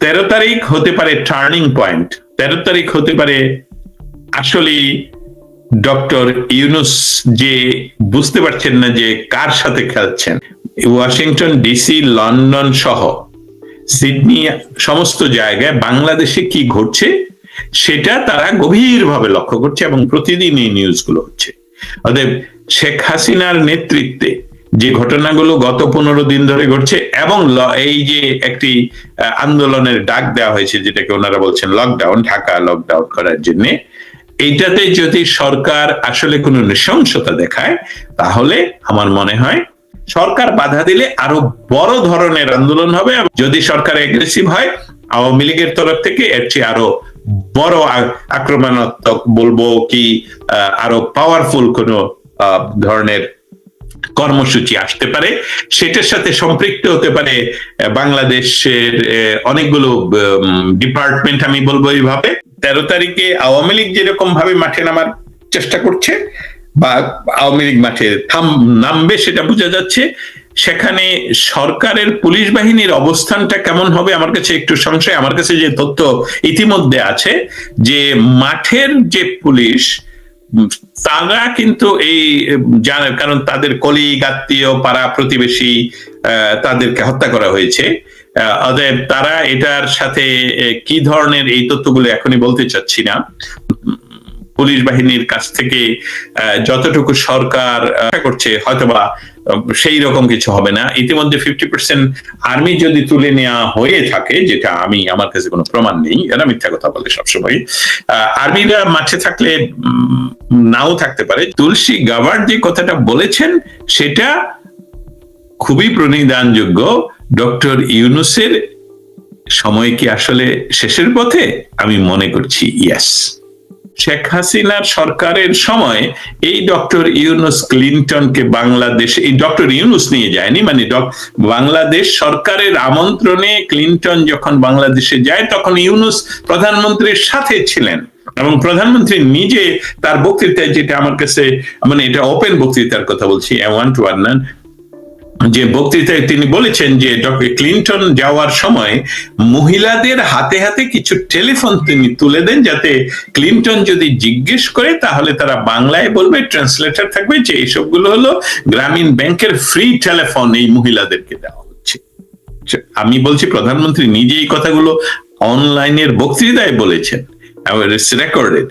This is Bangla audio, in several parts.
তেরো তারিখ হতে পারে টার্নিং পয়েন্ট তেরো তারিখ হতে পারে আসলে ডক্টর ইউনুস যে বুঝতে পারছেন না যে কার সাথে খেলছেন। ওয়াশিংটন ডিসি, লন্ডন সহ সিডনি সমস্ত জায়গায় বাংলাদেশে কি ঘটছে সেটা তারা গভীরভাবে লক্ষ্য করছে এবং প্রতিদিন এই নিউজগুলো হচ্ছে। অতএব শেখ হাসিনার নেতৃত্বে যে ঘটনাগুলো গত পনেরো দিন ধরে ঘটছে এবং এই যে একটি আন্দোলনের ডাক দেওয়া হয়েছে, যেটাকে ওনারা বলছেন লকডাউন ঢাকা লকডাউন করার জন্য এইটাতে যদি সরকার আসলে কোনো নৃশংসতা দেখায়, তাহলে আমার মনে হয় সরকার বাধা দিলে আরও বড় ধরনের আন্দোলন হবে যদি সরকার এগ্রেসিভ হয়, আওয়ামী লীগের তরফ থেকে এর চেয়ে আরও বড় আক্রমণাত্মক বলব কি আরও পাওয়ারফুল কোনো ধরনের কর্মসূচি আসতে পারে। সেটার সাথে সম্পৃক্ত হতে পারে বাংলাদেশের অনেকগুলো ডিপার্টমেন্ট আমি বলব এইভাবে। তেরো তারিখে আওয়ামী লীগ যেরকম ভাবে মাঠে নামার চেষ্টা করছে, বা আওয়ামী লীগ মাঠে থাম, নামবে সেটা বোঝা যাচ্ছে। সেখানে সরকারের পুলিশ বাহিনীর অবস্থানটা কেমন হবে আমার কাছে একটু সংশয়। আমার কাছে যে তথ্য ইতিমধ্যে আছে, যে মাঠের যে পুলিশ তারা কিন্তু এই জানে কারণ তাদের কলিগ, আত্মীয়, পাড়া প্রতিবেশী তাদেরকে হত্যা করা হয়েছে। অতএব তারা এটার সাথে কি ধরনের এই তথ্যগুলো এখনই বলতে চাচ্ছি না। পুলিশ বাহিনীর কাছ থেকে যতটুকু সরকার করছে, হয়তোবা সেই রকম কিছু হবে না। ইতিমধ্যে ফিফটি পার্সেন্ট আর্মি যদি তুলে নেওয়া হয়ে থাকে, যেটা আমি, আমার কাছে কোনো প্রমাণ নেই এরা মিথ্যা কথা বলে সবসময় আর্মিরা মাঠে থাকলে নাও থাকতে পারে। তুলসী গাভার যে কথাটা বলেছেন, সেটা খুবই প্রণিধানযোগ্য। ডক্টর ইউনুসের সময় কি আসলে শেষের পথে? আমি মনে করছি ইয়াস শেখ হাসিনার সরকারের সময় এই ডক্টর ইউনুস ক্লিনটনকে বাংলাদেশ, এই ডক্টর ইউনুস নিয়ে যায়নি মানে বাংলাদেশ সরকারের আমন্ত্রণে ক্লিনটন যখন বাংলাদেশে যায়, তখন ইউনুস প্রধানমন্ত্রীর সাথে ছিলেন। এবং প্রধানমন্ত্রী নিজে তার বক্তৃতায় যেটা আমার কাছে মানে এটা ওপেন বক্তৃতার কথা বলছি ওয়ান টু ওয়ান যে বক্তৃতায় তিনি বলেছেন যে ডক্টর ক্লিন্টন যাওয়ার সময় মহিলাদের হাতে হাতে কিছু টেলিফোন তিনি তুলে দেন যাতে ক্লিন্টন যদি জিজ্ঞেস করে তাহলে তারা বাংলায় বলবে, ট্রান্সলেটার থাকবে যে এসবগুলো হলো গ্রামীণ ব্যাংকের ফ্রি টেলিফোন এই মহিলাদেরকে দেওয়া হচ্ছে। আমি বলছি প্রধানমন্ত্রী নিজে এই কথাগুলো অনলাইনের বক্তৃতায় বলেছেন। রেকর্ডেড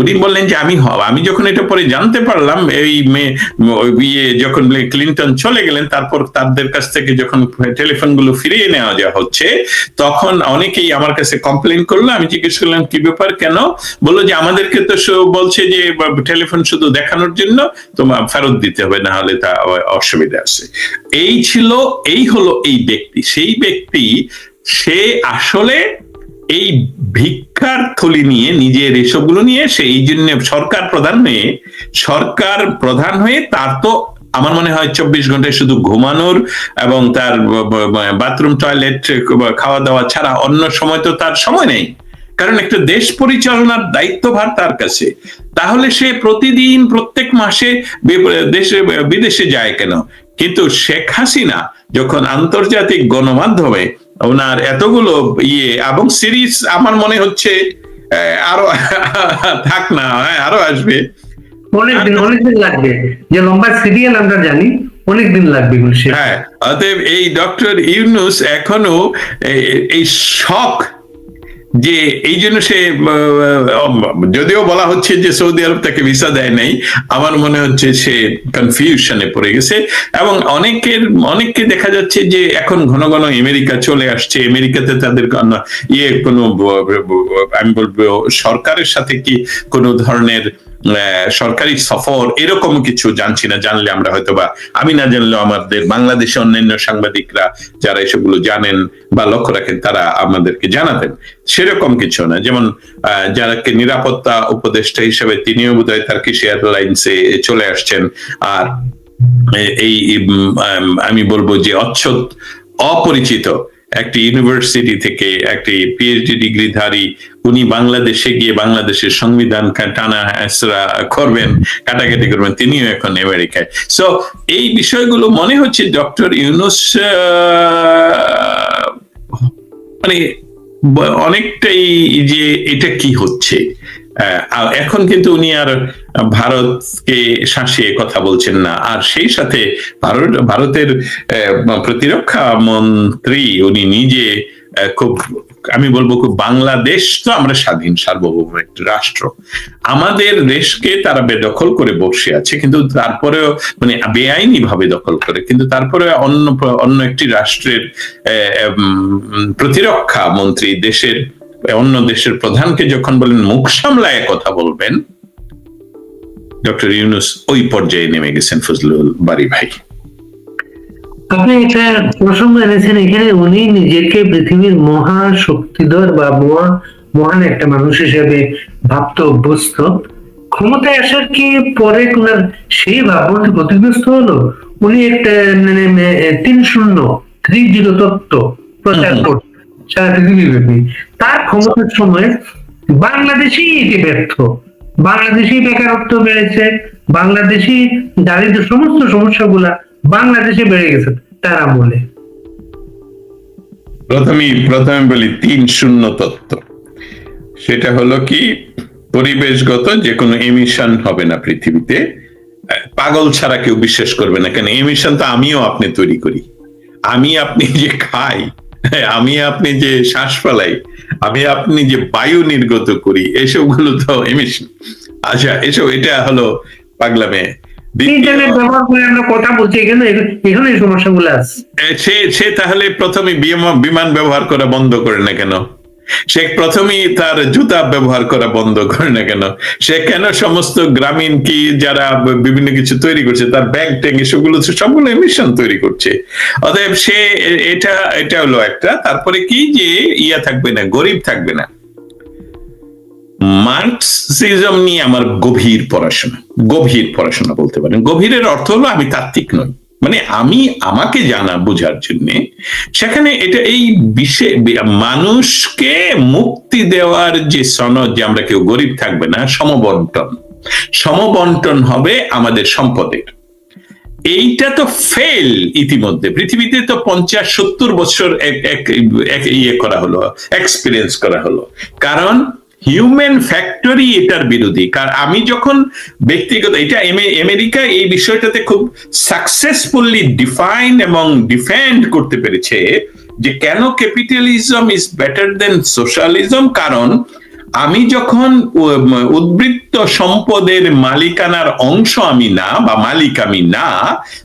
উনি বললেন যে, আমি আমি যখন এটা পরে জানতে পারলাম, এই ইয়ে যখন ক্লিনটন চলে গেলেন, তারপর তাদের কাছ থেকে যখন টেলিফোনগুলো ফিরিয়ে নেওয়া যাওয়া হচ্ছে, তখন অনেকেই আমার কাছে কমপ্লেন করল। আমি জিজ্ঞেস করলাম, কি ব্যাপার? কেন? বলল যে, আমাদেরকে তো বলছে যে টেলিফোন শুধু দেখানোর জন্য তোমার ফেরত দিতে হবে, না হলে তা অসুবিধা আছে। এই ছিল, এই হলো এই ব্যক্তি। সেই ব্যক্তি, সে আসলে এই ভিক্ষার থলি নিয়ে, নিজের এসবগুলো নিয়ে, সে এই জন্য সরকার প্রধান হয়ে, সরকার প্রধান হয়ে তার তো আমার মনে হয় চব্বিশ ঘন্টায় শুধু ঘুমানোর এবং তার বাথরুম, টয়লেট খাওয়া দাওয়া ছাড়া অন্য সময় তো তার সময় নেই। কারণ একটা দেশ পরিচালনার দায়িত্বভার তার কাছে। তাহলে সে প্রতিদিন, প্রত্যেক মাসে দেশে, বিদেশে যায় কেন? কিন্তু শেখ হাসিনা যখন আন্তর্জাতিক গণমাধ্যমে ওনার এতগুলো ইয়ে এবং সিরিজ আমার মনে হচ্ছে আরও থাক না হ্যাঁ, আরও আসবে। অনেকদিন অনেকদিন অনেক দিন লাগবে। যে লম্বা সিরিয়াল আমরা জানি অনেক দিন লাগবে হ্যাঁ অতএব এই ডক্টর ইউনুস এখনও এই শখ যে এই জন্য সে যদিও বলা হচ্ছে যে সৌদি আরব তাকে ভিসা দেয় নাই, আমার মনে হচ্ছে সে কনফিউশনে পড়ে গেছে। এবং অনেকের, অনেককে দেখা যাচ্ছে যে এখন ঘন ঘন আমেরিকা চলে আসছে। আমেরিকাতে তাদের ইয়ে কোনো, আমি বলব সরকারের সাথে কি কোনো ধরনের সরকারি সফর এরকম কিছু জানছি না, জানলে আমরা হয়তো বা আমি না জানলেও আমাদের বাংলাদেশে অন্যান্য সাংবাদিকরা যারা এসবগুলো জানেন বা লক্ষ্য রাখেন, তারা আমাদেরকে জানাতেন। সেরকম কিছু না, যেমন যারাকে নিরাপত্তা উপদেষ্টা হিসেবে তিনিও বোধহয় তার্কিশ এয়ারলাইন্সে চলে আসছেন। আর এই আমি বলব যে অচ্ছদ, অপরিচিত একটি ইউনিভার্সিটি থেকে একটি পিএইচডি ডিগ্রিধারী উনি বাংলাদেশে গিয়ে বাংলাদেশের সংবিধান টানা হেঁচড়া করবেন, কাটাকাটি করবেন, তিনিও এখন আমেরিকায় সো এই বিষয়গুলো মনে হচ্ছে ডক্টর ইউনুস মানে অনেকটাই যে এটা কি হচ্ছে। আর এখন কিন্তু উনি আর ভারতকে শাসিয়ে কথা বলছেন না। আর সেই সাথে ভারত, ভারতের প্রতিরক্ষা মন্ত্রী উনি নিজে খুব, আমি বলব খুব বাংলাদেশ তো আমরা স্বাধীন, সার্বভৌম একটি রাষ্ট্র। আমাদের দেশকে তারা বেদখল করে বসে আছে, কিন্তু তারপরেও মানে বেআইনি ভাবে দখল করে। কিন্তু তারপরে অন্য অন্য একটি রাষ্ট্রের প্রতিরক্ষা মন্ত্রী দেশের অন্য দেশের প্রধানকে যখন বলেন মুখ সামলায় কথা বলবেন ডক্টর ইউনুস ওই পর্যায়ে নেমে গেছেন ফজলুল বাড়ি ভাই। আপনি একটা প্রসঙ্গ এনেছেন এখানে উনি নিজেকে পৃথিবীর মহা শক্তিধর বা মহা মহান একটা মানুষ হিসেবে ভাবতে অভ্যস্ত। ক্ষমতায় আসার কি পরে ওনার সেই ভাবমূর্তি ক্ষতিগ্রস্ত হলো? উনি একটা মানে তিন শূন্য থ্রি জিরো তত্ত্ব প্রচার। করছেন। সারা পৃথিবীব্যাপী তার ক্ষমতার সময় বাংলাদেশেই এটি ব্যর্থ। বাংলাদেশেই বেকারত্ব বেড়েছে দারিদ্র সমস্ত সমস্যাগুলা বাংলাদেশে বেড়ে গেছে প্রথমে বলি তিন শূন্য তত্ত্ব। সেটা হলো কি, পরিবেশগত যে কোনো এমিশন হবে না পৃথিবীতে, পাগল ছাড়া কেউ বিশ্বাস করবে না। কেন এমিশন তো আমিও আপনি তৈরি করি। আমি আপনি যে খাই আমি আপনি যে শ্বাস ফেলাই আমি আপনি যে বায়ু নির্গত করি এসবগুলো তো এমিশন আচ্ছা এসব এটা হলো পাগলামে কথা বলছি এখানে এখানে এই সমস্যাগুলো আছে। সে সে তাহলে প্রথমে বিমান ব্যবহার করা বন্ধ করে না কেন? সে প্রথমেই তার জুতা ব্যবহার করা বন্ধ করে না কেন? সে কেন সমস্ত গ্রামীণ কি যারা বিভিন্ন কিছু তৈরি করছে, তার ব্যাগ ট্যাগ সেগুলো সবগুলো এমিশন তৈরি করছে। অতএব সে এটা এটা হলো একটা। তারপরে কি যে ইয়া থাকবে না, গরিব থাকবে না। মার্কসিজম নিয়ে আমার গভীর পড়াশোনা গভীর পড়াশোনা বলতে পারেন। গভীরের অর্থ হলো আমি তাত্ত্বিক নই। মানে আমি আমাকে জানা বোঝার জন্য সেখানে এটা এই বিষয় মানুষকে মুক্তি দেওয়ার যে সনদ যে আমরা কেউ গরিব থাকবে না, সমবন্টন। সমবন্টন হবে আমাদের সম্পদের। এইটা তো ফেল ইতিমধ্যে। পৃথিবীতে তো পঞ্চাশ, সত্তর বছর এক ইয়ে করা হলো এক্সপিরিয়েন্স করা হলো। কারণ হিউম্যান ফ্যাক্টরি এটার বিরোধী। কারণ আমি যখন ব্যক্তিগত এটা আমেরিকা এই বিষয়টাতে খুব সাকসেসফুলি ডিফাইন এবং ডিফেন্ড করতে পেরেছে যে কেন capitalism is better than socialism কারণ আমি যখন উদ্বৃত্ত সম্পদের মালিকানার অংশ আমি না বা মালিক আমি না,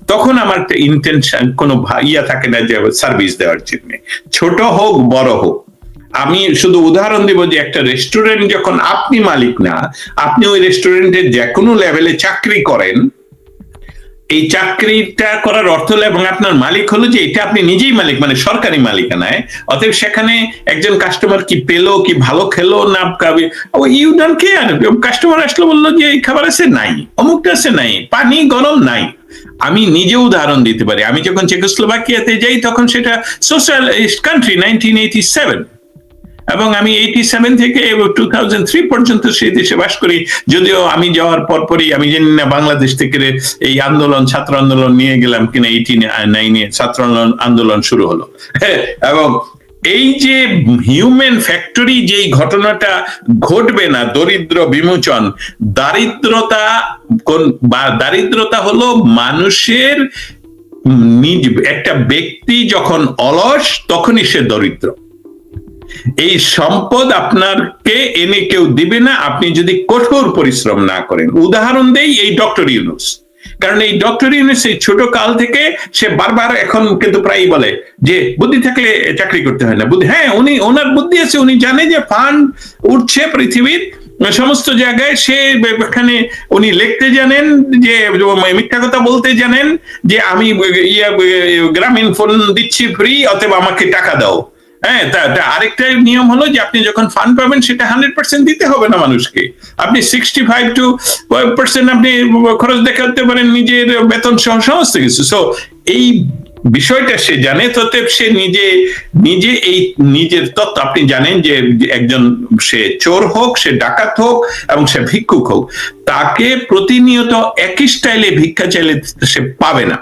তখন আমার ইন্টেনশন কোনো ইয়া থাকে না যে সার্ভিস দেওয়ার জন্য। ছোট হোক, বড় হোক। আমি শুধু উদাহরণ দিব যে একটা রেস্টুরেন্ট যখন আপনি মালিক না, আপনি ওই রেস্টুরেন্টের যে কোনো লেভেলে চাকরি করেন, এই চাকরিটা করার অর্থ হলো এবং আপনার মালিক হলো যে এটা আপনি নিজেই মালিক মানে সরকারি মালিকানায়, অতএব সেখানে একজন কাস্টমার কি পেল, কি ভালো খেলো, না কাবি- ইউ ডন কেয়ার কাস্টমার আসলো, বলল যে এই খাবার আছে? নাই। অমুকটা আছে? নাই। পানি গরম? নাই। আমি নিজে উদাহরণ দিতে পারি। আমি যখন চেকোস্লোভাকিয়াতে যাই, তখন সেটা social country nineteen eighty seven এবং আমি এইটি সেভেন থেকে টু থাউজেন্ড থ্রি পর্যন্ত সেই দেশে বাস করি। যদিও আমি যাওয়ার পরপরই আমি জানি না বাংলাদেশ থেকে এই আন্দোলন, ছাত্র আন্দোলন নিয়ে গেলাম কিনা এইটি নাইনে ছাত্র আন্দোলন- শুরু হলো। এবং এই যে হিউম্যান ফ্যাক্টরি যেই ঘটনাটা ঘটবে না, দরিদ্র বিমোচন, দারিদ্রতা কোন বা দারিদ্রতা হলো মানুষের নিজ, একটা ব্যক্তি যখন অলস, তখনই সে দরিদ্র। এই সম্পদ আপনাকে এনে কেউ দিবে না, আপনি যদি কঠোর পরিশ্রম না করেন। উদাহরণ দেই এই ডক্টর ইউনুস। কারণ এই ডক্টর ইউনুস এই ছোট কাল থেকে সে বারবার এখন কিন্তু প্রায়ই বলে যে, বুদ্ধি থাকলে চাকরি করতে হয় না। বুদ্ধি হ্যাঁ উনি, ওনার বুদ্ধি আছে, উনি জানে যে ফান্ড উঠছে পৃথিবীর, সমস্ত জায়গায় সে এখানে উনি লিখতে জানেন যে, মিথ্যা কথা বলতে জানেন যে, আমি ইয়া, গ্রামীণ ফোন দিচ্ছি ফ্রি, অতএব আমাকে টাকা দাও। হ্যাঁ আরেকটা নিয়ম হলো যে আপনি যখন ফান্ড পাবেন সেটা হান্ড্রেড পার্সেন্ট দিতে হবে না মানুষকে। আপনি সিক্সটি ফাইভ টু পার্সেন্ট আপনি খরচ দেখাতে পারেন নিজের বেতন সহ সমস্ত কিছু। সো এই বিষয়টা সে জানে, ততএব সে নিজে নিজে এই নিজের তত্ত্ব আপনি জানেন যে একজন সে চোর হোক, সে ডাকাত হোক এবং সে ভিক্ষুক হোক, তাকে প্রতিনিয়ত একই স্টাইলে ভিক্ষা চাইলে সে পাবে না।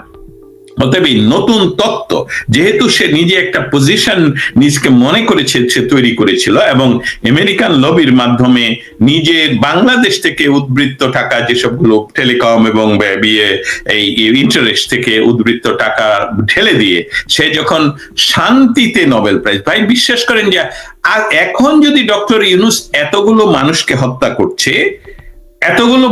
অতএব নতুন তত্ত্ব, যেহেতু সে নিজে একটা পজিশন নিজকে মনে করেছে, সে তৈরি করেছিল এবং আমেরিকান লবির মাধ্যমে নিজে বাংলাদেশ থেকে উদ্বৃত্ত টাকা যেসবগুলো টেলিকম এবং বিয়ে, এই ইন্টারেস্ট থেকে উদ্বৃত্ত টাকা ঢেলে দিয়ে, সে যখন শান্তিতে নোবেল প্রাইজ ভাই বিশ্বাস করেন যে, আর এখন যদি ডক্টর ইউনুস এতগুলো মানুষকে হত্যা করছে এতগুলো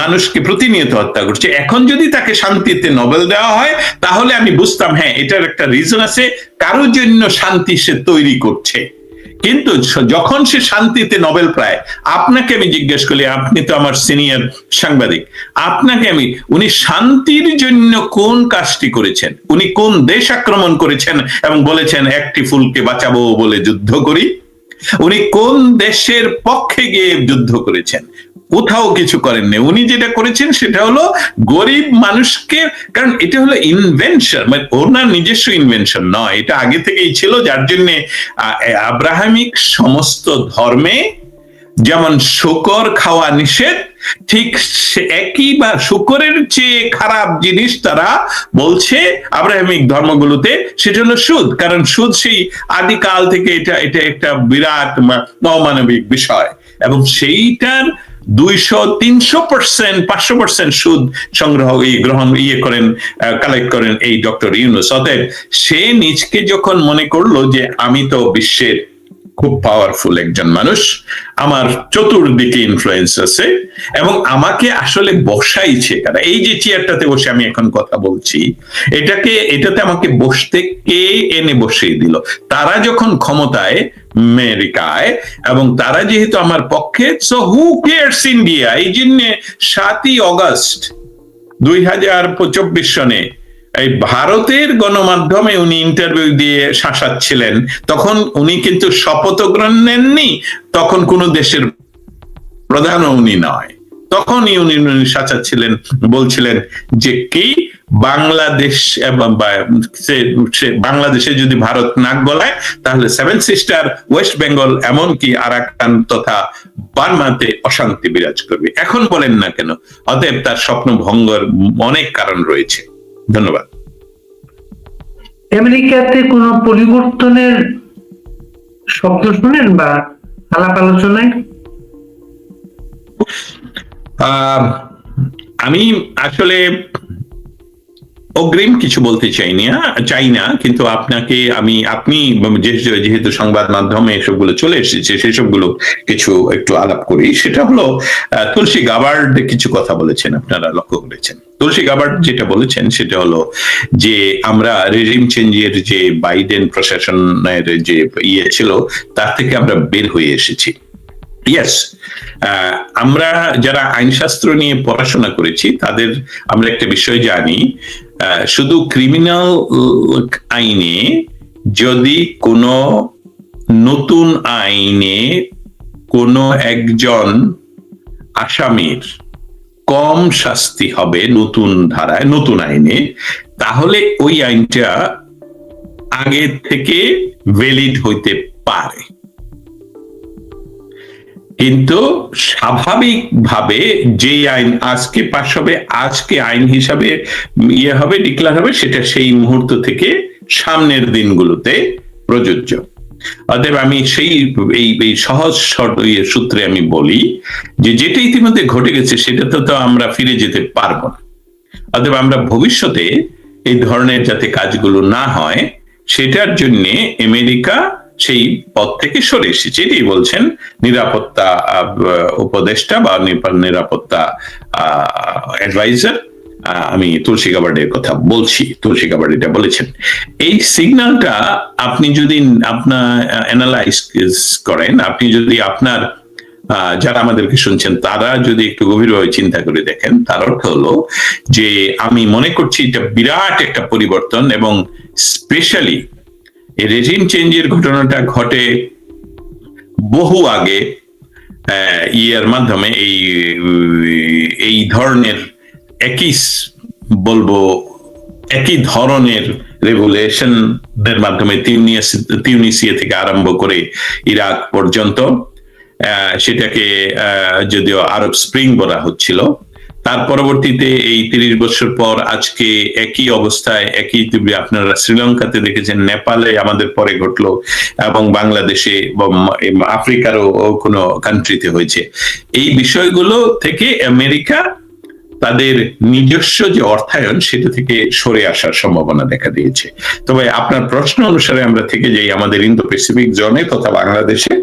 মানুষকে প্রতিনিয়ত হত্যা করছে। এখন যদি তাকে শান্তিতে নোবেল দেওয়া হয়, তাহলে আমি বুঝতাম হ্যাঁ এটার একটা রিজন আছে, কারোর জন্য শান্তি সে তৈরি করছে। কিন্তু যখন সে শান্তিতে নোবেল প্রায় আপনাকে আমি জিজ্ঞেস করি, আপনি তো আমার সিনিয়র সাংবাদিক, আপনাকে আমি, উনি শান্তির জন্য কোন কাজটি করেছেন? উনি কোন দেশ আক্রমণ করেছেন এবং বলেছেন, একটি ফুলকে বাঁচাবো বলে যুদ্ধ করি? উনি কোন দেশের পক্ষে গিয়ে যুদ্ধ করেছেন? কোথাও কিছু করেননি। উনি যেটা করেছেন সেটা হলো গরিব মানুষকে, কারণ এটা হলো ইনভেনশন মানে ওনার নিজস্ব ইনভেনশন নয়। এটা আগে থেকেই ছিল, যার জন্য আব্রাহামিক সমস্ত ধর্মে যেমন শকর খাওয়া নিষেধ ঠিক একই বা শুকরের চেয়ে খারাপ জিনিস তারা বলছে আব্রাহামিক ধর্মগুলোতে, সেটা হলো সুদ। কারণ সুদ সেই আদিকাল থেকে এটা এটা একটা বিরাট অমানবিক বিষয়। এবং সেইটার দুইশো, তিনশো পার্সেন্ট পাঁচশো পার্সেন্ট সুদ সংগ্রহ গ্রহণ ইয়ে করেন কালেক্ট করেন এই ডক্টর ইউনুস। অতএব সে নিজকে যখন মনে করল যে আমি তো বিশ্বের খুব পাওয়ারফুল একজন মানুষ। আমার চতুর্দিকে ইনফ্লুয়েন্স আছে এবং আমাকে আসলে বসাইছে কারা এই যে চেয়ারটাতে বসে আমি এখন কথা বলছি, এটাকে, এটাতে আমাকে বসতে কে এনে বসিয়ে দিল? তারা যখন ক্ষমতায়, আমেরিকায়, এবং তারা যেহেতু আমার পক্ষে সো হু কেয়ার্স ইন্ডিয়া এই জন্য সাতই অগস্ট দুই হাজার চব্বিশ সনে এই ভারতের গণমাধ্যমে উনি ইন্টারভিউ দিয়ে শাসাচ্ছিলেন। তখন উনি কিন্তু শপথ গ্রহণ নেননি, তখন কোন দেশের প্রধান উনি নয়। তখনই উনি উনি শাসাচ্ছিলেন, বলছিলেন যে কি বাংলাদেশ এবং বাংলাদেশে যদি ভারত নাক গলায়, তাহলে সেভেন সিস্টার ওয়েস্ট বেঙ্গল এমনকি আর আরাকান তথা বার্মাতে অশান্তি বিরাজ করবে। এখন বলেন না কেন? অতএব তার স্বপ্ন ভঙ্গর অনেক কারণ রয়েছে। ধন্যবাদ। আমেরিকাতে কোনো পরিবর্তনের শব্দ শুনেন বা আলাপ আলোচনায়? আহ, আমি আসলে অগ্রিম কিছু বলতে চাই না চাই না, কিন্তু আপনাকে আমি, আপনি যেহেতু সংবাদ মাধ্যমে এসবগুলো চলে এসেছে, সেসবগুলো কিছু একটু আলাপ করি। সেটা হলো তুলসী গাবার্ড কিছু কথা বলেছেন আপনারা, লক্ষ্য করেছেন। তুলসী গাবার্ড যেটা বলেছেন, সেটা হলো যে, আমরা রেজিম চেঞ্জের যে বাইডেন প্রশাসনের যে ইয়ে ছিল, তার থেকে আমরা বের হয়ে এসেছি। ইয়েস আমরা যারা আইনশাস্ত্র নিয়ে পড়াশোনা করেছি, তাদের আমরা একটা বিষয় জানি শুধু ক্রিমিনাল আইনে যদি কোনো নতুন আইনে কোনো একজন আসামির কম শাস্তি হবে নতুন ধারায়, নতুন আইনে, তাহলে ওই আইনটা আগে থেকে ভ্যালিড হইতে পারে। কিন্তু স্বাভাবিকভাবে যে আইন আজকে পাশ হবে, আজকে আইন হিসাবে ইয়ে হবে ডিক্লার হবে, সেটা সেই মুহূর্ত থেকে সামনের দিনগুলোতে প্রযোজ্য। অতএব আমি সেই, এই এই সহজ সূত্রে আমি বলি যে যেটা ইতিমধ্যে ঘটে গেছে, সেটাতে তো আমরা ফিরে যেতে পারব না। অতএব আমরা ভবিষ্যতে এই ধরনের যাতে কাজগুলো না হয়, সেটার জন্যে আমেরিকা সেই পদ থেকে সরে এসেছে। এটাই বলছেন নিরাপত্তা উপদেষ্টা বা নিরাপত্তা অ্যাডভাইজার আমি তুলসী গাবার্ডের কথা বলছি, তুলসী গাবার্ড এটা বলেছেন। এই সিগন্যালটা আপনি যদি আপনার অ্যানালাইজ করেন, আপনি যদি আপনার যারা আমাদেরকে শুনছেন, তারা যদি একটু গভীরভাবে চিন্তা করে দেখেন, তার অর্থ হলো যে আমি মনে করছি এটা বিরাট একটা পরিবর্তন এবং স্পেশালি এই রেজিম চেঞ্জের ঘটনাটা ঘটে বহু আগে ইয়ের মাধ্যমে এই এই ধরনের একই বলব একই ধরনের রেগুলেশন এর মাধ্যমে তিউনিসিয়া থেকে আরম্ভ করে ইরাক পর্যন্ত সেটাকে যদিও আরব স্প্রিং বলা হচ্ছিল তার পরবর্তীতে এই তিরিশ বছর পর আজকে একই অবস্থায়, একই আপনারা শ্রীলঙ্কাতে দেখেছেন, নেপালে আমাদের পরে ঘটলো এবং বাংলাদেশে আফ্রিকারও কোনো কান্ট্রিতে হয়েছে। এই বিষয়গুলো থেকে আমেরিকা তাদের নিজস্ব যে অর্থায়ন, সেটা থেকে সরে আসার সম্ভাবনা দেখা দিয়েছে। তবে আপনার প্রশ্ন অনুসারে আমরা থেকে যাই আমাদের ইন্দো প্যাসিফিক জোনে তথা বাংলাদেশে।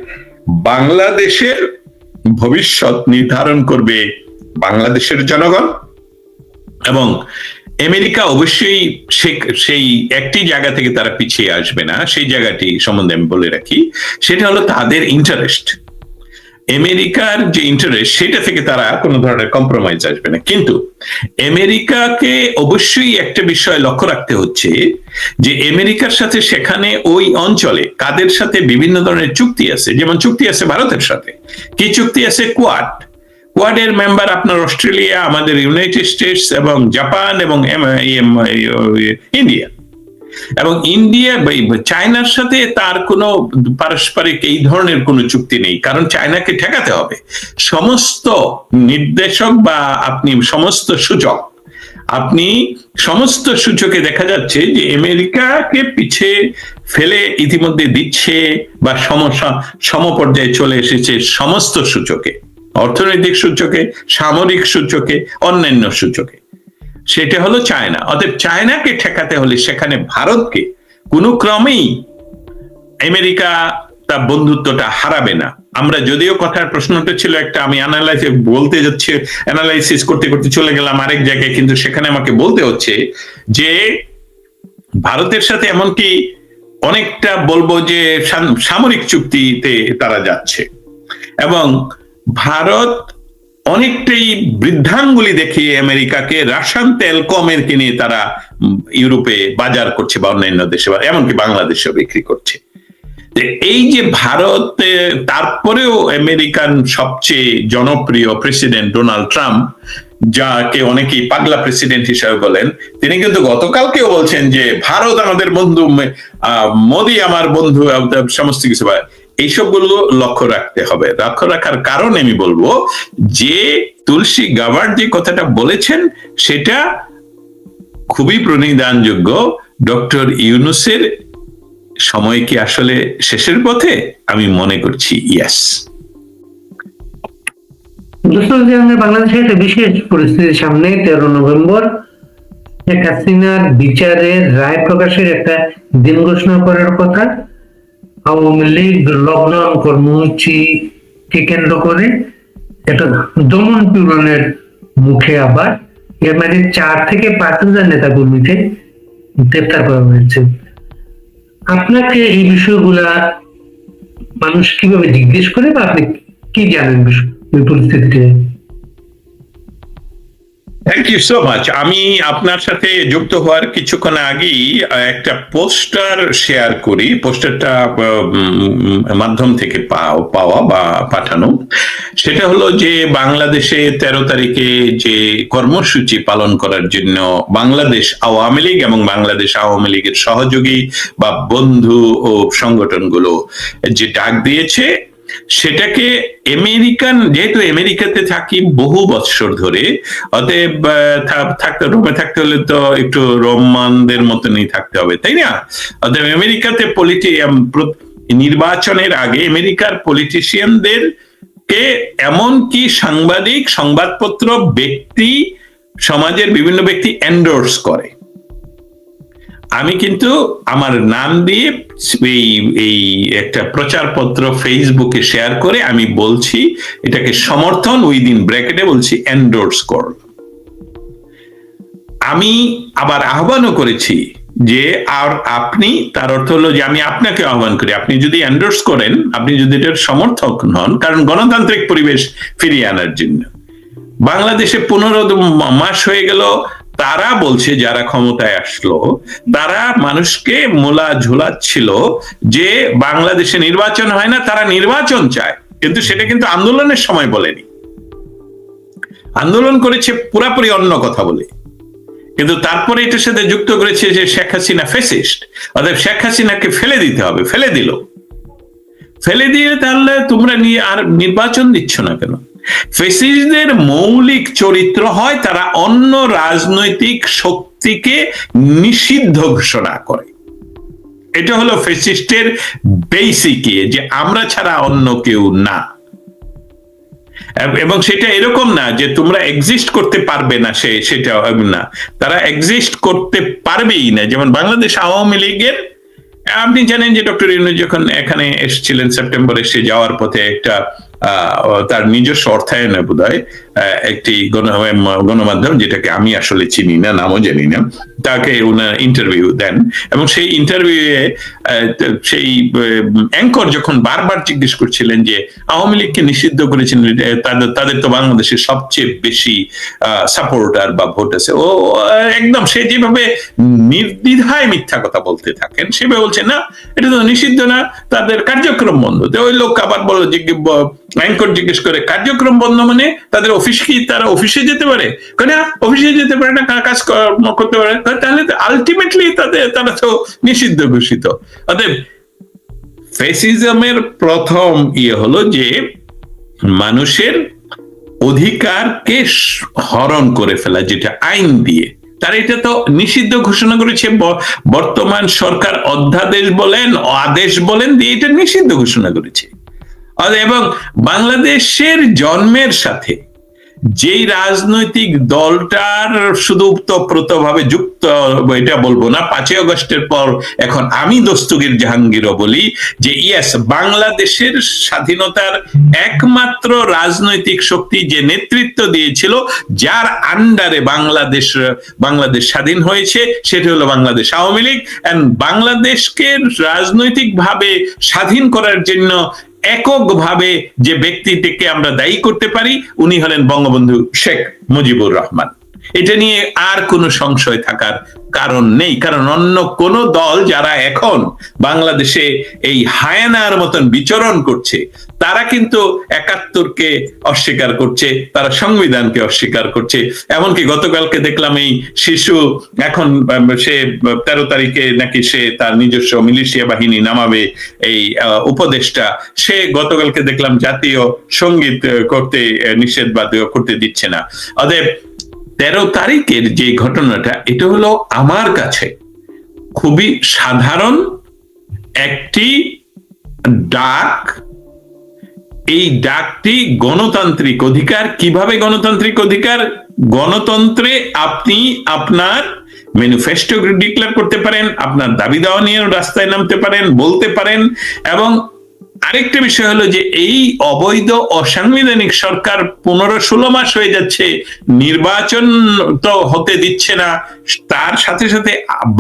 বাংলাদেশের ভবিষ্যৎ নির্ধারণ করবে বাংলাদেশের জনগণ। এবং আমেরিকা অবশ্যই সেই একটি জায়গা থেকে তারা পিছিয়ে আসবে না। সেই জায়গাটি সম্বন্ধে আমি বলে রাখি। সেটা হলো তাদের ইন্টারেস্ট আমেরিকার যে ইন্টারেস্ট সেটা থেকে তারা কোনো ধরনের কম্প্রোমাইজ আসবে না। কিন্তু আমেরিকাকে অবশ্যই একটা বিষয় লক্ষ্য রাখতে হচ্ছে যে আমেরিকার সাথে সেখানে ওই অঞ্চলে কাদের সাথে বিভিন্ন ধরনের চুক্তি আছে? যেমন চুক্তি আছে ভারতের সাথে। কি চুক্তি আছে? কোয়াড কোয়াডের মেম্বার আপনার অস্ট্রেলিয়া, আমাদের ইউনাইটেড স্টেটস এবং জাপান এবং ইন্ডিয়া। এবং ইন্ডিয়া চায়নার সাথে তার কোনো পারস্পরিক এই ধরনের কোনো চুক্তি নেই, কারণ চায়নাকে ঠেকাতে হবে। সমস্ত নির্দেশক বা আপনি সমস্ত সূচক, আপনি সমস্ত সূচকে দেখা যাচ্ছে যে আমেরিকাকে পিছে ফেলে ইতিমধ্যে দিচ্ছে বা সমপর্যায়ে চলে এসেছে সমস্ত সূচকে। অর্থনৈতিক সূচকে, সামরিক সূচকে, অন্যান্য সূচকে। সেটা হলো চায়না। অতএব চায়নাকে ঠেকাতে হলে সেখানে ভারতকে কোনো ক্রমেই আমেরিকা তার বন্ধুত্বটা হারাবে না। আমরা যদিও কথার প্রশ্নটা ছিল একটা, আমি অ্যানালাইজ বলতে যাচ্ছি অ্যানালাইসিস করতে করতে চলে গেলাম আরেক জায়গায়, কিন্তু সেখানে আমাকে বলতে হচ্ছে যে ভারতের সাথে এমনকি অনেকটা বলব যে সাম- সামরিক চুক্তিতে তারা যাচ্ছে। এবং ভারত অনেকটাই বৃদ্ধাঙ্গুলি দেখিয়ে আমেরিকাকে রাশিয়ান তেল কমের কিনে তারা ইউরোপে বাজার করছে বা অন্যান্য দেশে, বা এমনকি বাংলাদেশেও বিক্রি করছে। এই যে ভারত তারপরেও আমেরিকান সবচেয়ে জনপ্রিয় প্রেসিডেন্ট ডোনাল্ড ট্রাম্প, যাকে অনেকেই পাগলা প্রেসিডেন্ট হিসাবে বলেন, তিনি কিন্তু গতকালকেও বলছেন যে, ভারত আমাদের বন্ধু মোদি আমার বন্ধু সমস্ত কিছু বা- এইসবগুলো লক্ষ্য রাখতে হবে। লক্ষ্য রাখার কারণ আমি বলব যে তুলসী গাভার যে কথাটা বলেছেন, সেটা খুবই প্রণিধানযোগ্য। ডক্টর ইউনুসের সময় কি আসলে শেষের পথে? আমি মনে করছি ইয়াস বাংলাদেশের একটা বিশেষ পরিস্থিতির সামনে তেরো নভেম্বর, শেখ হাসিনার বিচারের রায় প্রকাশের একটা দিন ঘোষণা করার কথা। আওয়ামী লীগ লকডাউন কর্মসূচিকে কেন্দ্র করে একটা দমন পীড়নের মুখে আবার এর মাঝে চার থেকে পাঁচ হাজার নেতা কর্মীকে গ্রেপ্তার করা হয়েছে। আপনাকে এই বিষয়গুলা মানুষ কীভাবে জিজ্ঞেস করে বা আপনি কি জানেন বিষয় পরিস্থিতিতে থ্যাংক ইউ সো মাচ আমি আপনার সাথে যুক্ত হওয়ার কিছুক্ষণ আগেই একটা পোস্টার শেয়ার করি। পোস্টারটা মাধ্যম থেকে পাওয়া বা পাঠানো। সেটা হলো যে, বাংলাদেশে তেরো তারিখে যে কর্মসূচি পালন করার জন্য বাংলাদেশ আওয়ামী লীগ এবং বাংলাদেশ আওয়ামী লীগের সহযোগী বা বন্ধু ও সংগঠনগুলো যে ডাক দিয়েছে সেটাকে আমেরিকান, যেহেতু আমেরিকাতে থাকি বহু বৎসর ধরে, অতএব থাকতে, রোমে থাকতে হলে তো একটু রোমানদের মতনই থাকতে হবে, তাই না? অতএব আমেরিকাতে পলিটি নির্বাচনের আগে আমেরিকার পলিটিশিয়ানদের কে এমনকি সাংবাদিক, সংবাদপত্র ব্যক্তি, সমাজের বিভিন্ন ব্যক্তি এন্ডোর্স করে? আমি কিন্তু আমার নাম দিয়ে এই এই একটা প্রচারপত্র ফেসবুকে শেয়ার করে আমি বলছি, এটাকে সমর্থন উইদিন ব্র্যাকেটে বলছি এন্ডোর্স কর। আমি আবার আহ্বানও করেছি যে, আর আপনি, তার অর্থ হলো যে আমি আপনাকে আহ্বান করি। আপনি যদি এন্ডোর্স করেন, আপনি যদি এটার সমর্থক হন, কারণ গণতান্ত্রিক পরিবেশ ফিরিয়ে আনার জন্য। বাংলাদেশে পনেরো মাস হয়ে গেল তারা বলছে, যারা ক্ষমতায় আসলো, তারা মানুষকে মোলা ঝোলাচ্ছিল যে বাংলাদেশে নির্বাচন হয় না, তারা নির্বাচন চায়। কিন্তু সেটা কিন্তু আন্দোলনের সময় বলেনি। আন্দোলন করেছে পুরাপুরি অন্য কথা বলে। কিন্তু তারপরে এটার সাথে যুক্ত করেছে যে শেখ হাসিনা ফেসিস্ট অর্থাৎ শেখ হাসিনাকে ফেলে দিতে হবে, ফেলে দিল। ফেলে দিয়ে তাহলে তোমরা নিয়ে আর নির্বাচন দিচ্ছ না কেন? ফেসিস্টদের মৌলিক চরিত্র হয় তারা অন্য রাজনৈতিক শক্তিকে নিষিদ্ধ ঘোষণা করে। এটা হলো ফেসিস্টের বেসিক যে আমরা ছাড়া অন্য কেউ না। এবং সেটা এরকম না যে তোমরা এক্সিস্ট করতে পারবে না সে, সেটা না। তারা এক্সিস্ট করতে পারবেই না। যেমন বাংলাদেশ আওয়ামী লীগের, আপনি জানেন যে ডক্টর ইউনু যখন এখানে এসেছিলেন সেপ্টেম্বরে, সে যাওয়ার পথে একটা তার নিজস্ব অর্থায়নে বোধ একটি গণ- গণমাধ্যম যেটাকে আমি আসলে চিনি না, নামও জানি না, তাকে উনার ইন্টারভিউ দেন এবং সেই ইন্টারভিউয়ে সেই অ্যাঙ্কর যখন বারবার জিজ্ঞেস করছিলেন যে আওয়ামী লীগকে নিষিদ্ধ করেছেন তাদের তো বাংলাদেশের সবচেয়ে বেশি সাপোর্টার বা ভোট আছে। ও একদম সে যেভাবে নির্দ্বিধায় মিথ্যা কথা বলতে থাকেন, সেভাবে বলছে, না, এটা তো নিষিদ্ধ না, তাদের কার্যক্রম বন্ধ। ওই লোক আবার বলো অ্যাঙ্কর জিজ্ঞেস করে, কার্যক্রম বন্ধ মানে তাদের অফিস কি তারা অফিসে যেতে পারে? কেন অফিসে যেতে পারে না কাজ করতে পারে তাহলে আলটিমেটলি তাদের, তারা তো নিষিদ্ধ ঘোষিত। অতএব ফেসিজমের প্রথম ইয়ে হলো যে, মানুষের অধিকারকে হরণ করে ফেলা, যেটা আইন দিয়ে। তারা এটা তো নিষিদ্ধ ঘোষণা করেছে বর্তমান সরকার অধ্যাদেশ বলেন, আদেশ বলেন, দিয়ে এটা নিষিদ্ধ ঘোষণা করেছে। এবং বাংলাদেশের জন্মের সাথে যেই রাজনৈতিক দলটার শুধু ভাবে যুক্ত, এটা বলব না, পাঁচই আগস্টের পর এখন আমি দস্তগীর জাহাঙ্গীরও বলি যে ইয়েস বাংলাদেশের স্বাধীনতার একমাত্র রাজনৈতিক শক্তি যে নেতৃত্ব দিয়েছিল, যার আন্ডারে বাংলাদেশ বাংলাদেশ স্বাধীন হয়েছে, সেটা হলো বাংলাদেশ আওয়ামী লীগ। এন্ড বাংলাদেশকে রাজনৈতিকভাবে স্বাধীন করার জন্য এককভাবে যে ব্যক্তিটিকে আমরা দায়ী করতে পারি উনি হলেন বঙ্গবন্ধু শেখ মুজিবুর রহমান। এটা নিয়ে আর কোনো সংশয় থাকার কারণ নেই। কারণ অন্য কোন দল যারা এখন বাংলাদেশে এই হায়ানার মতন বিচরণ করছে, তারা কিন্তু একাত্তরকে অস্বীকার করছে, তারা সংবিধানকে অস্বীকার করছে। এমনকি গতকালকে দেখলাম এই শিশু এখন সে তেরো তারিখে নাকি সে তার নিজস্ব মিলিশিয়া বাহিনী নামাবে এই উপদেষ্টা। সে গতকালকে দেখলাম জাতীয় সংগীত করতে নিষেধ করতে দিচ্ছে না। অতএব তেরো তারিখের যে ঘটনাটা, এটা হলো আমার কাছে খুবই সাধারণ একটি ডাক। এই ডাকটি গণতান্ত্রিক অধিকার। কীভাবে গণতান্ত্রিক অধিকার? গণতন্ত্রে আপনি আপনার ম্যানিফেস্টো ডিক্লেয়ার করতে পারেন, আপনার দাবি দাওয়া নিয়ে রাস্তায় নামতে পারেন, বলতে পারেন এবং আরেকটা বিষয় হলো যে এই অবৈধ অসাংবিধানিক সরকার পনেরো ষোলো মাস হয়ে যাচ্ছে, নির্বাচন তো হতে দিচ্ছে না, তার সাথে সাথে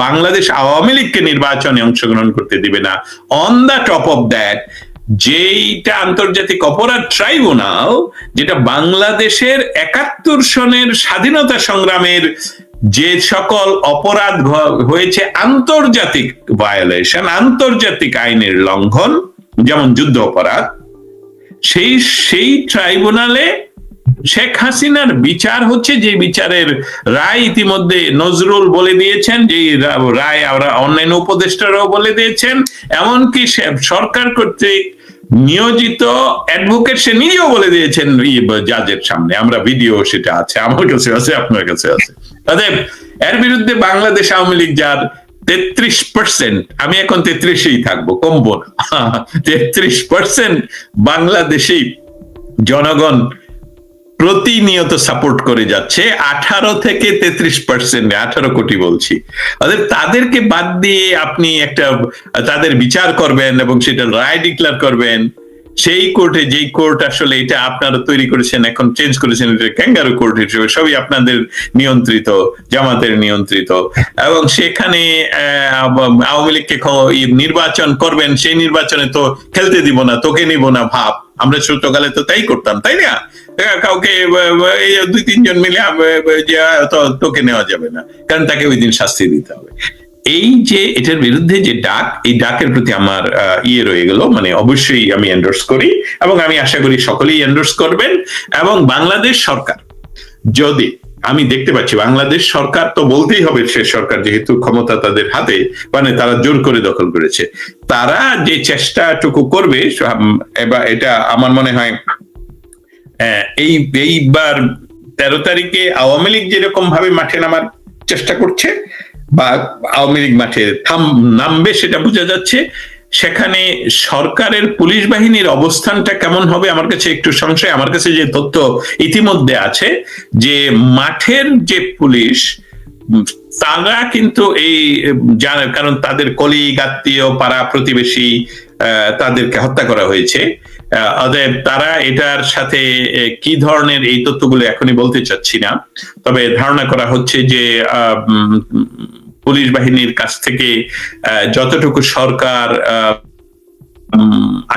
বাংলাদেশ আওয়ামী লীগকে নির্বাচনে অংশগ্রহণ করতে দিবে না। On the top of that যেইটা আন্তর্জাতিক অপরাধ ট্রাইব্যুনাল, যেটা বাংলাদেশের একাত্তর সনের স্বাধীনতা সংগ্রামের যে সকল অপরাধ হয়েছে, আন্তর্জাতিক ভায়োলেশন আন্তর্জাতিক আইনের লঙ্ঘন যেমন যুদ্ধ অপরাধ, সেই সেই ট্রাইব্যুনালে শেখ হাসিনার বিচার হচ্ছে যে বিচারের রায় ইতিমধ্যে নজরুল বলে দিয়েছেন যে রায় আমরা অন্যান্য উপদেষ্টারাও বলে দিয়েছেন, এমনকি সরকার কর্তৃক নিয়োজিত অ্যাডভোকেট সে নিজেও বলে দিয়েছেন জাজের সামনে। আমরা ভিডিও সেটা আছে, আমার কাছে আছে, আপনার কাছে আছে। অতএব, এর বিরুদ্ধে বাংলাদেশ আওয়ামী লীগ যার তেত্রিশ পার্সেন্ট আমি এখন তেত্রিশেই থাকব না। তেত্রিশ পার্সেন্ট বাংলাদেশি জনগণ প্রতিনিয়ত সাপোর্ট করে যাচ্ছে, আঠারো থেকে তেত্রিশ পার্সেন্ট আঠারো কোটি বলছি। তাদেরকে বাদ দিয়ে আপনি একটা, তাদের বিচার করবেন এবং সেটা রায় ডিক্লেয়ার করবেন। সেই কোর্টে যেই কোর্ট আসলে এটা আপনারা তৈরি করেছেন এখন চেঞ্জ করেছেন এটা ক্যাঙ্গারু কোর্ট হিসেবে সবই আপনাদের নিয়ন্ত্রিত জামাতের নিয়ন্ত্রিত। এবং সেখানে আওয়ামী লীগকে নির্বাচন করবেন সেই নির্বাচনে তো খেলতে দিব না তোকে নিব না ভাব। আমরা ছোটকালে তো তাই করতাম তাই না? কাউকে আহ, এই দুই তিনজন মিলে তোকে নেওয়া যাবে না কারণ তাকে ওই দিন শাস্তি দিতে হবে। এই যে এটার বিরুদ্ধে যে ডাক, এই ডাকের প্রতি আমার ইয়ে রয়ে গেল। মানে অবশ্যই আমি এন্ডোর্স করি এবং আমি আশা করি সকলেই এন্ডোর্স করবেন এবং বাংলাদেশ সরকার, যদি, আমি দেখতে পাচ্ছি বাংলাদেশ সরকার তো বলতেই হবে সে সরকার যেহেতু ক্ষমতা তাদের হাতে মানে তারা জোর করে দখল করেছে। তারা যে চেষ্টাটুকু করবে এবার এটা আমার মনে হয় এই, এইবার তেরো তারিখে আওয়ামী লীগ যেরকম ভাবে মাঠে নামার চেষ্টা করছে বা আওয়ামী লীগ মাঠে থাম নামবে সেটা বোঝা যাচ্ছে। সেখানে সরকারের পুলিশ বাহিনীর অবস্থানটা কেমন হবে আমার কাছে একটু সংশয়। আমার কাছে যে তথ্য ইতিমধ্যে আছে যে মাঠের যে পুলিশ তারা কিন্তু এই উম, জানে কারণ তাদের কলিগ আত্মীয় পাড়া প্রতিবেশী তাদেরকে হত্যা করা হয়েছে। অতএব তারা এটার সাথে কি ধরনের এই তথ্যগুলো এখনই বলতে চাচ্ছি না। তবে ধারণা করা হচ্ছে যে পুলিশ বাহিনীর কাছ থেকে যতটুকু সরকার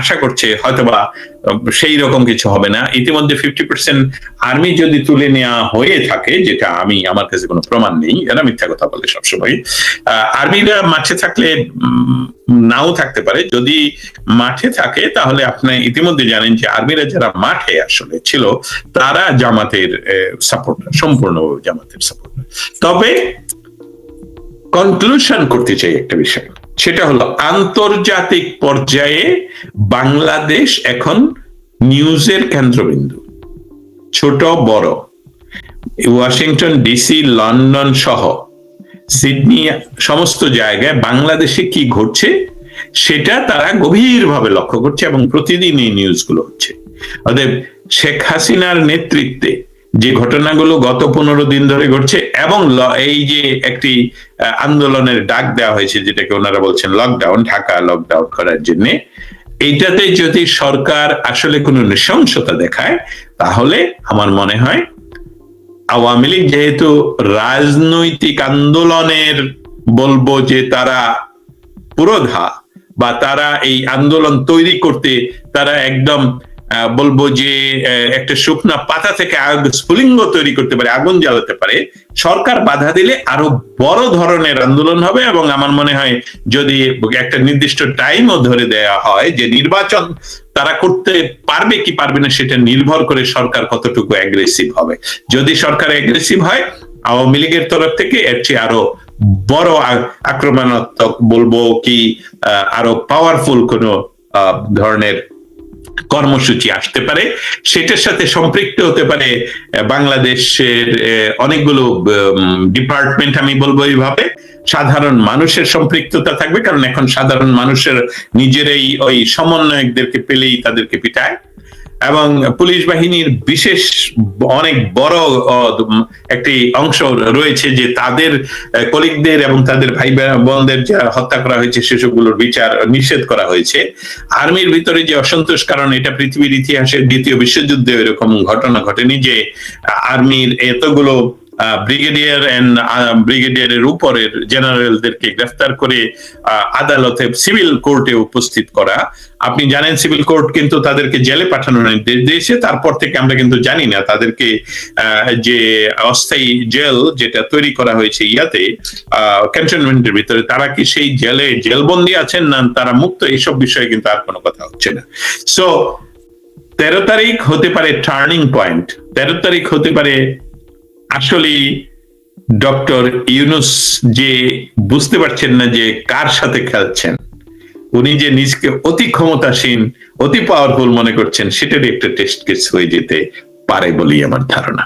আশা করছে, হয়তোবা সেই রকম কিছু হবে না। ইতিমধ্যে ফিফটি পার্সেন্ট আর্মি যদি তুলে নেওয়া হয়ে থাকে, যেটা আমি আমার কাছে কোনো প্রমাণ নেই, এরা মিথ্যা কথা বলে সবসময় আর্মিরা মাঠে থাকলে নাও থাকতে পারে। যদি মাঠে থাকে, তাহলে আপনি ইতিমধ্যে জানেন যে আর্মিরা যারা মাঠে আসলে ছিল, তারা জামাতের সাপোর্ট সম্পূর্ণ জামাতের সাপোর্ট তবে কনক্লুশন করতে চাই একটা বিষয়। সেটা হলো, আন্তর্জাতিক পর্যায়ে বাংলাদেশ এখন নিউজের কেন্দ্রবিন্দু। ছোট, বড়। ওয়াশিংটন ডিসি লন্ডন সহ সিডনি, সমস্ত জায়গায় বাংলাদেশে কি ঘটছে সেটা তারা গভীরভাবে লক্ষ্য করছে এবং প্রতিদিন এই নিউজগুলো হচ্ছে। অতএব শেখ হাসিনার নেতৃত্বে যে ঘটনাগুলো গত পনেরো দিন ধরে ঘটছে এবং এই যে একটি আন্দোলনের ডাক দেওয়া হয়েছে, যেটাকে ওনারা বলছেন লকডাউন ঢাকা লকডাউন করার জন্য, এইটাতে যদি সরকার আসলে কোনো নৃশংসতা দেখায়, তাহলে আমার মনে হয় আওয়ামী লীগ যেহেতু রাজনৈতিক আন্দোলনের বলব যে তারা পুরোধা বা তারা এই আন্দোলন তৈরি করতে তারা একদম বলব যে একটা শুকনা পাতা থেকে স্ফুলিঙ্গ তৈরি করতে পারে, আগুন জ্বালাতে পারে। সরকার বাধা দিলে আরও বড় ধরনের আন্দোলন হবে এবং আমার মনে হয় যদি একটা নির্দিষ্ট টাইমও ধরে দেয়া হয় যে নির্বাচন তারা করতে পারবে কি পারবে না, সেটা নির্ভর করে সরকার কতটুকু অ্যাগ্রেসিভ হবে। যদি সরকার অ্যাগ্রেসিভ হয়, আওয়ামী লীগের তরফ থেকে এর চেয়ে আরও বড় আক্রমণাত্মক বলব কি আরও পাওয়ারফুল কোনো ধরনের কর্মসূচি আসতে পারে। সেটার সাথে সম্পৃক্ত হতে পারে বাংলাদেশের অনেকগুলো ডিপার্টমেন্ট আমি বলব এইভাবে। সাধারণ মানুষের সম্পৃক্ততা থাকবে, কারণ এখন সাধারণ মানুষের নিজেরাই ওই সমন্বয়কদেরকে পেলেই তাদেরকে পিটায়। এবং পুলিশ বাহিনীর বিশেষ অনেক বড় একটি অংশ রয়েছে যে তাদের কলিগদের এবং তাদের ভাই বোনদের যা হত্যা করা হয়েছে সেসবগুলোর বিচার নিষেধ করা হয়েছে। আর্মির ভিতরে যে অসন্তোষ, কারণ এটা পৃথিবীর ইতিহাসের দ্বিতীয় বিশ্বযুদ্ধে এরকম ঘটনা ঘটেনি যে আর্মির এতগুলো ব্রিগেডিয়ার এন্ড ব্রিগেডিয়ারের উপরের জেনারেলদেরকে গ্রেফতার করে আদালতে সিভিল কোর্টে উপস্থিত করা। আপনি জানেন সিভিল কোর্ট কিন্তু তাদেরকে জেলে পাঠানোর নির্দেশ দিয়েছে তারপর থেকে আমরা কিন্তু জানি না তাদেরকে যে অস্থায়ী জেল যেটা তৈরি করা হয়েছে ইয়াতে ক্যান্টনমেন্টের ভিতরে, তারা কি সেই জেলে জেলবন্দি আছেন না, তারা মুক্ত এইসব বিষয়ে কিন্তু আর কোনো কথা হচ্ছে না। সো তেরো তারিখ হতে পারে টার্নিং পয়েন্ট তেরো তারিখ হতে পারে আসলে ডক্টর ইউনুস যে বুঝতে পারছেন না যে কার সাথে খেলছেন, উনি যে নিজকে অতি ক্ষমতাসীন, অতি পাওয়ারফুল মনে করছেন, সেটারই একটা টেস্ট কেস হয়ে যেতে পারে বলেই আমার ধারণা।